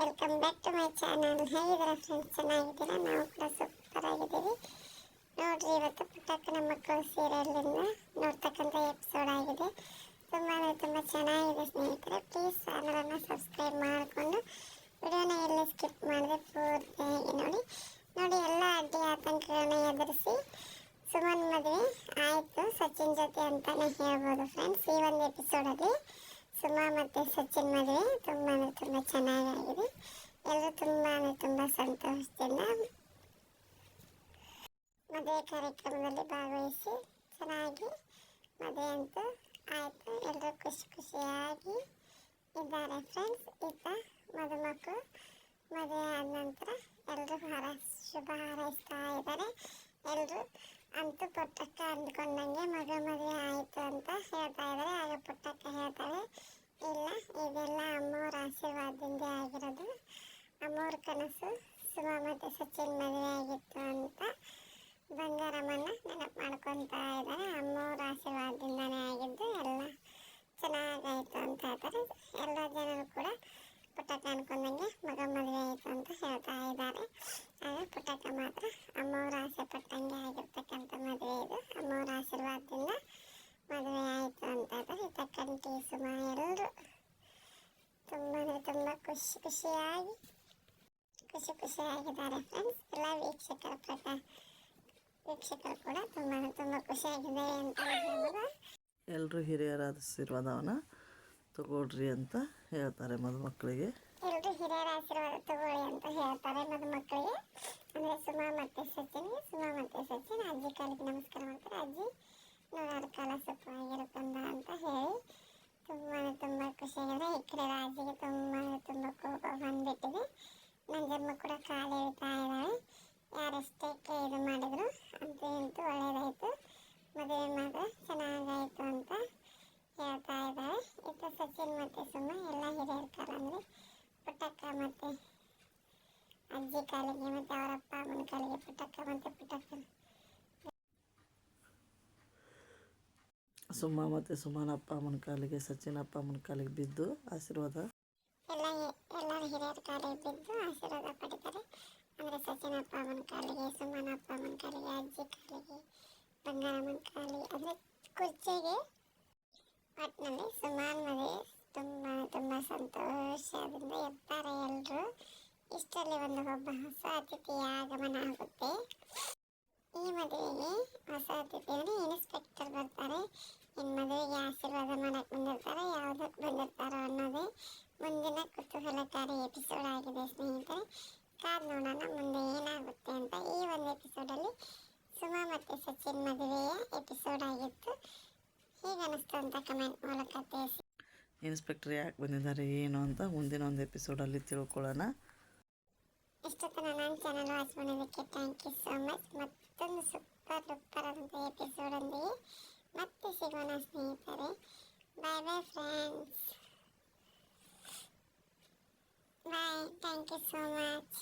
Welcome back to my channel ಹೇಗಿದ್ದೀರಾ friends ಚೆನ್ನಾಗಿದ್ದೀರಾ? ನಾವು ಕೂಡ ಸೂಪರ್ ಆಗಿದ್ದೀವಿ. ನೋಡ್ರಿ, ಇವತ್ತು ಪುಟ್ಟಕ್ಕನ ಮಕ್ಕಳು ಸೀರಿಯಲ್ಲಿಂದ ನೋಡ್ತಕ್ಕಂಥ ಎಪಿಸೋಡ್ ಆಗಿದೆ. ತುಂಬಾ ತುಂಬ ಚೆನ್ನಾಗಿದೆ ಸ್ನೇಹಿತರೆ. ಪ್ಲೀಸ್ ಚಾನಲನ್ನು ಸಬ್ಸ್ಕ್ರೈಬ್ ಮಾಡಿಕೊಂಡು ವಿಡಿಯೋನ ಎಲ್ಲಿ ಸ್ಕಿಪ್ ಮಾಡಿದೆ ಪೂರ್ತಿಯಾಗಿ ನೋಡಿ. ನೋಡಿ, ಎಲ್ಲ ಅಡ್ಡಿ ಆತಂಕಗಳನ್ನ ಎದುರಿಸಿ ಸುಮನ್ ಮದುವೆ ಆಯಿತು ಸಚಿನ್ ಜೊತೆ ಅಂತಲೇ ಹೇಳ್ಬೋದು ಫ್ರೆಂಡ್ಸ್ ಈ ಒಂದು ಎಪಿಸೋಡಲ್ಲಿ ಸುಮಾ ಮತ್ತು ಸಚಿನ್ ಮದುವೆ. ತುಂಬ ಅಂದರೆ ತುಂಬ ಚೆನ್ನಾಗಾಗಿದೆ ಎಲ್ಲರೂ ತುಂಬ ಅಂದರೆ ತುಂಬ ಸಂತೋಷದಿಂದ ಮದುವೆ ಕಾರ್ಯಕ್ರಮದಲ್ಲಿ ಭಾಗವಹಿಸಿ ಚೆನ್ನಾಗಿ ಮದುವೆ ಅಂತೂ ಆಯಿತು. ಎಲ್ಲರೂ ಖುಷಿ ಖುಷಿಯಾಗಿ ಇದ್ದಾರೆ ಫ್ರೆಂಡ್ಸ್ ಈತ ಮದುಮಕ್ಕಳು. ಮದುವೆ ಆದ ನಂತರ ಎಲ್ಲರೂ ಹಾರ, ಶುಭ ಹಾರೈಸ್ತಾ ಇದ್ದಾರೆ. ಎಲ್ಲರೂ ಅಂತೂ ಪುಟ್ಟಕ್ಕ ಅಂದ್ಕೊಂಡಂಗೆ ಮಗ ಮದುವೆ ಆಯಿತು ಅಂತ ಹೇಳ್ತಾ ಇದ್ದಾರೆ ಆಗ ಪುಟ್ಟಕ್ಕ ಹೇಳ್ತಾಳೆ ಇಲ್ಲ ಇದೆಲ್ಲ ಅಮ್ಮವ್ರ ಆಶೀರ್ವಾದದಿಂದ ಆಗಿರೋದು ಅಮ್ಮವ್ರ ಕನಸು ಸುಮಾ ಮತ್ತು ಸಚಿನ್ ಮದುವೆ ಆಗಿತ್ತು ಅಂತ ಬಂಗಾರಮ್ಮನ ನೆನಪು ಮಾಡ್ಕೊತಾ ಇದ್ದಾರೆ. ಅಮ್ಮವ್ರ ಆಶೀರ್ವಾದದಿಂದನೇ ಆಗಿದ್ದು ಎಲ್ಲ ಚೆನ್ನಾಗಾಯಿತು ಅಂತ ಹೇಳ್ತಾರೆ. ಎಲ್ಲ ಜನರು ಕೂಡ ಪುಟ್ಟಕ್ಕ ಅನ್ಕೊಂಡಂಗೆ ಮಗ ಮದುವೆ ಆಯಿತು ಅಂತ ಹೇಳ್ತಾ ಇದ್ದಾರೆ. ಆದರೆ ಪುಟ್ಟಕ್ಕ ಮಾತ್ರ ಅಮ್ಮವ್ರ ಆಸೆ ಪಟ್ಟಂಗೆ ಆಗಿರ್ತಕ್ಕಂಥ ಮದುವೆ ಇದು. ಅಮ್ಮವ್ರ ಆಶೀರ್ವಾದದಿಂದ ಮದುವೆ ಆಯಿತು ಅಂತ ಹೇಳ್ತಾರೆ. ಸುಮಾ ಸುಮ ಎಲ್ಲರೂ ತುಂಬ ಅಂದರೆ ತುಂಬ ಖುಷಿ, ಖುಷಿಯಾಗಿ ಖುಷಿ ಖುಷಿಯಾಗಿದ್ದಾರೆ ಫ್ರೆಂಡ್ಸ್ ಎಲ್ಲ ವೀಕ್ಷಕರ ಪ್ರಕಾರ ವೀಕ್ಷಕರು ಕೂಡ ತುಂಬ ತುಂಬ ಖುಷಿಯಾಗಿದೆ ಅಂತ ಹೇಳ್ಬೋದು. ಎಲ್ಲರೂ ಹಿರಿಯರ ಆಶೀರ್ವಾದವನ್ನು ತಗೊಳ್ರಿ ಅಂತ ಹೇಳ್ತಾರೆ ಮದುಮಕ್ಕಳಿಗೆ. ಎಲ್ಲರೂ ಹಿರಿಯರ ಆಶೀರ್ವಾದ ತಗೊಳ್ಳಿ ಅಂತ ಹೇಳ್ತಾರೆ ಮದುಮಕ್ಕಳಿಗೆ. ಅಂದರೆ ಸುಮಾ ಮತ್ತೆ ಸಚಿನ್ ಸುಮಾ ಮತ್ತೆ ಸಚಿನ್ ಅಜ್ಜಿ ಕಾಲಿಗೆ ನಮಸ್ಕಾರ ಮಾಡ್ತಾರೆ. ಅಜ್ಜಿ ನೂರಾರು ಕಾಲ ಸುಖವಾಗಿರು ಕಂದ ಅಂತ ಹೇಳಿ ತುಂಬಾ ತುಂಬ ಖುಷಿಯಾಗಿದೆ ಈ ಕಡೆ ರಾಜಿಗೆ ತುಂಬ ತುಂಬ ಕೋಪ ಬಂದ್ಬಿಟ್ಟಿದೆ ಜನ್ಮ ಕೂಡ ಕಾಲು ಎಳಿತಾ ಇದ್ದಾಳೆ. ಯಾರಷ್ಟೇ ಇದು ಮಾಡಿದ್ರು ಅಂತೂ ಇಂತೂ ಒಳ್ಳೇದಾಯಿತು. ಮದುವೆ ಮಾತ್ರ ಚೆನ್ನಾಗಾಯಿತು ಅಂತ ಹೇಳ್ತಾ ಇದ್ದಾರೆ ಇತ್ತ ಸಚಿನ್ ಮತ್ತು ಸುಮ್ಮ ಎಲ್ಲ ಹಿರಿಯರ ಕಾಲ ಅಂದರೆ ಪುಟ್ಟಕ್ಕ ಮತ್ತು ಅಜ್ಜಿ ಕಾಲಿಗೆ ಮತ್ತು ಅವರಪ್ಪ ಅಮ್ಮನ ಕಾಲಿಗೆ ಪುಟ್ಟಕ್ಕ ಮತ್ತು ಪುಟ್ಟಕ್ಕ. ಸುಮ್ಮ ಮತ್ತು ಸುಮ್ಮನ ಅಪ್ಪ ಅಮ್ಮನ ಕಾಲಿಗೆ, ಸಚಿನ್ ಅಪ್ಪ ಅಮ್ಮನ ಕಾಲಿಗೆ ಬಿದ್ದು ಆಶೀರ್ವಾದ ಎಲ್ಲ ಎಲ್ಲರ ಹಿರಿಯರ ಕಾಲಿಗೆ ಬಿದ್ದು ಆಶೀರ್ವಾದ ಪಡಿತಾರೆ. ಅಂದರೆ ಸಚಿನ್ ಅಪ್ಪ ಅಮ್ಮನ ಕಾಲಿಗೆ ಸುಮ್ಮನ ಅಪ್ಪ ಅಮ್ಮನ ಕಾಲಿಗೆ, ಅಜ್ಜಿ ಕಾಲಿಗೆ, ಬಂಗಾರಮ್ಮನ ಕಾಲಿಗೆ, ಅಂದರೆ ಕುರ್ಚಿಗೆ ಒಟ್ಟಿನಲ್ಲಿ ಸುಮಾರು ಮದುವೆ ತುಂಬ ತುಂಬ ಸಂತೋಷದಿಂದ ಇರ್ತಾರೆ ಎಲ್ಲರೂ ಇಷ್ಟರಲ್ಲಿ ಒಂದು ಒಬ್ಬ ಹೊಸ ಅತಿಥಿಯ ಆಗಮನ ಆಗುತ್ತೆ. ಈ ಮದುವೆಗೆ ಹೊಸ ಅತಿಥಿ ಅಂದರೆ ಇನ್ಸ್ಪೆಕ್ಟರ್ ಬರ್ತಾರೆ. ಇನ್ನು ಮದುವೆಗೆ ಆಶೀರ್ವಾದ ಮಾಡಕ್ಕೆ ಬಂದಿರ್ತಾರೆ. ಯಾವುದಕ್ಕೆ ಬಂದಿರ್ತಾರೋ ಅನ್ನೋದೇ ಮುಂದಿನ ಕುತೂಹಲಕಾರಿ ಎಪಿಸೋಡ್ ಆಗಿದೆ, ಸ್ನೇಹಿತರೆ. ಕಾದ್ ನೋಡೋಣ ಮುಂದೆ ಏನಾಗುತ್ತೆ ಅಂತ ಈ ಒಂದು ಎಪಿಸೋಡಲ್ಲಿ ಸುಮಾ ಮತ್ತು ಸಚಿನ್ ಮದುವೆಯ ಎಪಿಸೋಡ್ ಆಗಿತ್ತು. ಹೇಗೆ ಅನಿಸ್ತು ಅಂತ ಕಮೆಂಟ್ ಮೂಲಕ ತಿಳಿಸಿ. ಇನ್ಸ್ಪೆಕ್ಟರ್ ಯಾಕೆ ಬಂದಿದ್ದಾರೆ, ಏನು ಅಂತ ಮುಂದಿನ ಒಂದು ಎಪಿಸೋಡಲ್ಲಿ ತಿಳ್ಕೊಳ್ಳೋಣ. ಇಷ್ಟೊತ್ತು ನನ್ನ ಚಾನಲ್ ವಾಚ್ ಮಾಡಿದ್ದಕ್ಕೆ ಥ್ಯಾಂಕ್ ಯು ಸೋ ಮಚ್ ಮತ್ತೊಂದು ಸೂಪರ್ ಡೂಪರ್ ಆದಂಥ ಎಪಿಸೋಡೊಂದಿಗೆ ಮತ್ತೆ ಸಿಗೋಣ ಸ್ನೇಹಿತರೆ bye bye friends bye thank you so much